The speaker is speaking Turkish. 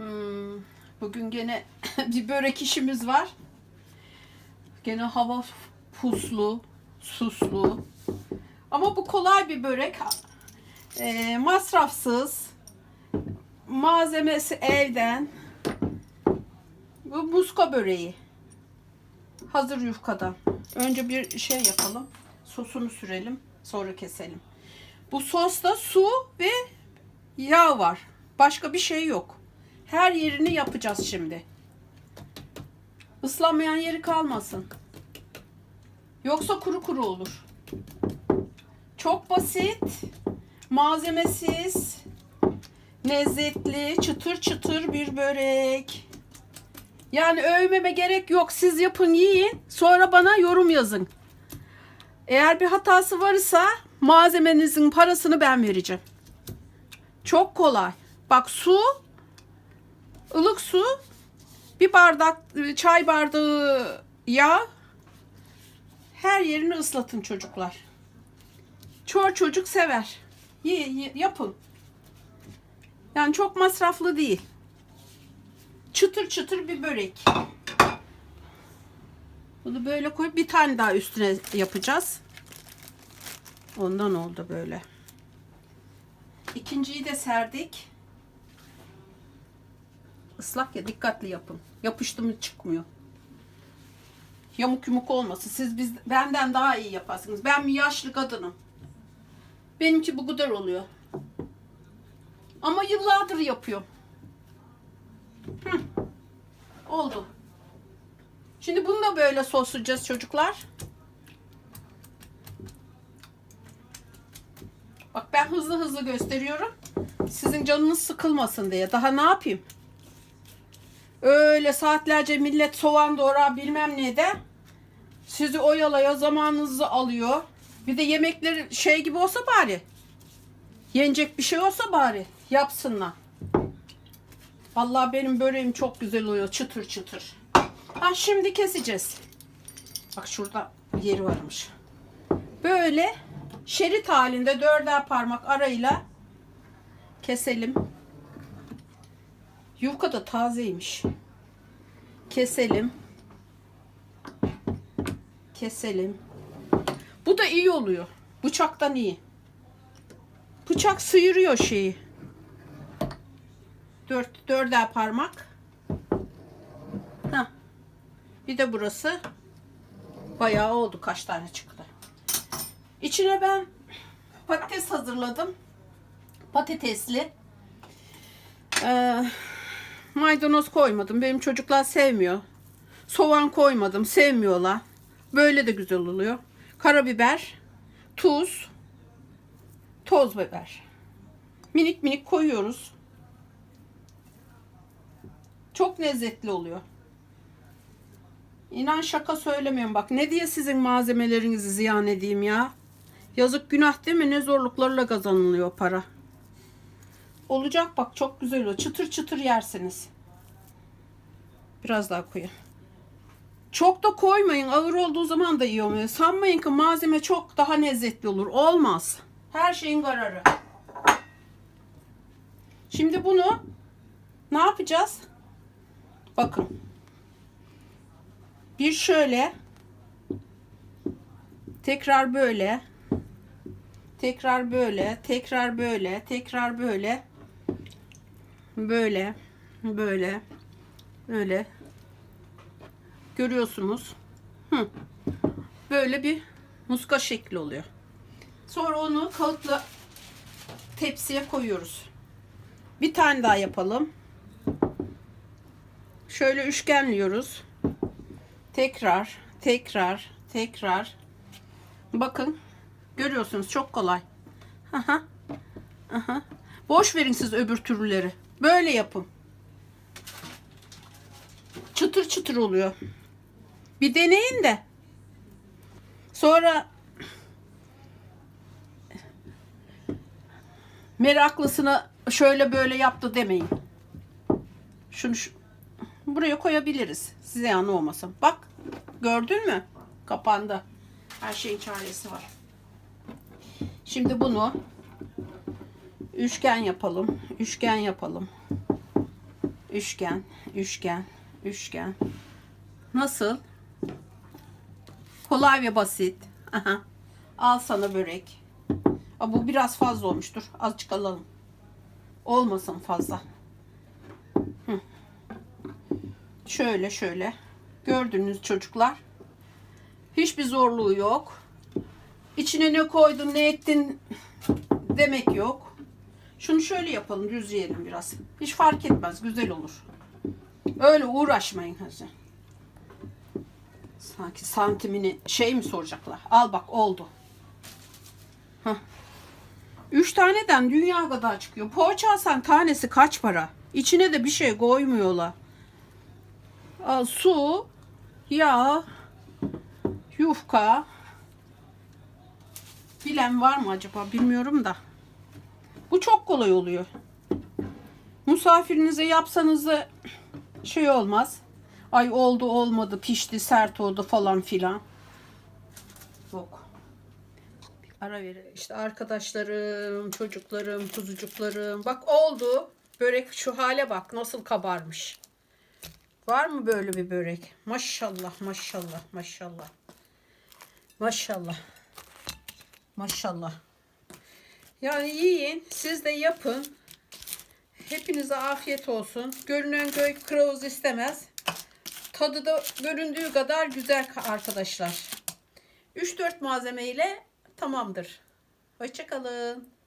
Hmm, bugün gene bir börek işimiz var. Gene hava puslu, suslu. Ama bu kolay bir börek. Ee, masrafsız. Malzemesi evden. Bu muska böreği. Hazır yufkadan. Önce bir şey yapalım. Sosunu sürelim. Sonra keselim. Bu sosta su ve yağ var. Başka bir şey yok. Her yerini yapacağız şimdi. Islanmayan yeri kalmasın. Yoksa kuru kuru olur. Çok basit, malzemesiz, lezzetli, çıtır çıtır bir börek. Yani övmeme gerek yok. Siz yapın, yiyin. Sonra bana yorum yazın. Eğer bir hatası varsa malzemenizin parasını ben vereceğim. Çok kolay. Bak su, ılık su, bir bardak çay bardağı yağ. Her yerini ıslatın çocuklar. Çoğu çocuk sever. Ye, ye- yapın. Yani çok masraflı değil. Çıtır çıtır bir börek. Bunu böyle koyup bir tane daha üstüne yapacağız. Ondan oldu böyle. İkinciyi de serdik. Islak ya dikkatli yapın. Yapıştı mı çıkmıyor. Yamuk yumuk olmasın. Siz biz benden daha iyi yaparsınız. Ben bir yaşlı kadınım. Benimki bu kadar oluyor. Ama yıllardır yapıyorum. Hı. Oldu. Şimdi bunu da böyle soslayacağız çocuklar. Bak ben hızlı hızlı gösteriyorum. Sizin canınız sıkılmasın diye. Daha ne yapayım? Öyle saatlerce millet soğan doğrar bilmem ne de. Sizi oyalaya zamanınızı alıyor. Bir de yemekleri şey gibi olsa bari. Yenecek bir şey olsa bari. Yapsınlar. Vallahi benim böreğim çok güzel oluyor. Çıtır çıtır. Ha şimdi keseceğiz. Bak şurada yeri varmış. Böyle şerit halinde dörder parmak arayla keselim. Yufka da tazeymiş. Keselim. Keselim. Bu da iyi oluyor. Bıçaktan iyi. Bıçak sıyırıyor şeyi. Dört, dörder parmak. Heh. Bir de burası. Bayağı oldu. Kaç tane çıktı. İçine ben patates hazırladım. Patatesli. Ee, maydanoz koymadım. Benim çocuklar sevmiyor. Soğan koymadım. Sevmiyorlar. Böyle de güzel oluyor. Karabiber, tuz, toz biber. Minik minik koyuyoruz. Çok lezzetli oluyor. İnan şaka söylemiyorum bak. Ne diye sizin malzemelerinizi ziyan edeyim ya? Yazık günah değil mi? Ne zorluklarla kazanılıyor para. Olacak bak çok güzel oluyor. Çıtır çıtır yersiniz. Biraz daha koyayım. Çok da koymayın. Ağır olduğu zaman da iyi olmuyor. Sanmayın ki malzeme çok daha lezzetli olur. Olmaz. Her şeyin kararı. Şimdi bunu ne yapacağız? Bakın. Bir şöyle. Tekrar böyle. Tekrar böyle. Tekrar böyle. Tekrar böyle. Böyle. Böyle. Böyle. Görüyorsunuz. Hı. Böyle bir muska şekli oluyor. Sonra onu kağıtla tepsiye koyuyoruz. Bir tane daha yapalım. Şöyle üçgenliyoruz. Tekrar, tekrar, tekrar. Bakın. Görüyorsunuz çok kolay. Aha. Aha. Boş verin siz öbür türlüleri. Böyle yapın. Çıtır çıtır oluyor. Bir deneyin de. Sonra meraklısına şöyle böyle yaptı demeyin. Şunu şu, buraya koyabiliriz. Size yanı olmasın. Bak gördün mü? Kapandı. Her şeyin çaresi var. Şimdi bunu üçgen yapalım. Üçgen yapalım. Üçgen, üçgen, üçgen. Nasıl? Kolay ve basit. Al sana börek. Aa, bu biraz fazla olmuştur. Azıcık alalım. Olmasın fazla. Hı. Şöyle şöyle. Gördünüz çocuklar. Hiçbir zorluğu yok. İçine ne koydun ne ettin demek yok. Şunu şöyle yapalım düz yiyelim biraz. Hiç fark etmez güzel olur. Öyle uğraşmayın hacı. Sanki santimini şey mi soracaklar? Al bak oldu. Hah. Üç taneden dünya kadar çıkıyor. Poğaça alsan tanesi kaç para? İçine de bir şey koymuyorlar. Al su, yağ, yufka. Bilen var mı acaba bilmiyorum da. Bu çok kolay oluyor. Misafirinize yapsanız da şey olmaz. Ay oldu olmadı pişti sert oldu falan filan. Yok. Ara ver. İşte arkadaşlarım, çocuklarım, kuzucuklarım. Bak oldu. Börek şu hale bak nasıl kabarmış. Var mı böyle bir börek? Maşallah maşallah maşallah. Maşallah. Maşallah. Yani yiyin. Siz de yapın. Hepinize afiyet olsun. Görünen köy kılavuz istemez. Tadı da göründüğü kadar güzel arkadaşlar. 3-4 malzeme ile tamamdır. Hoşçakalın.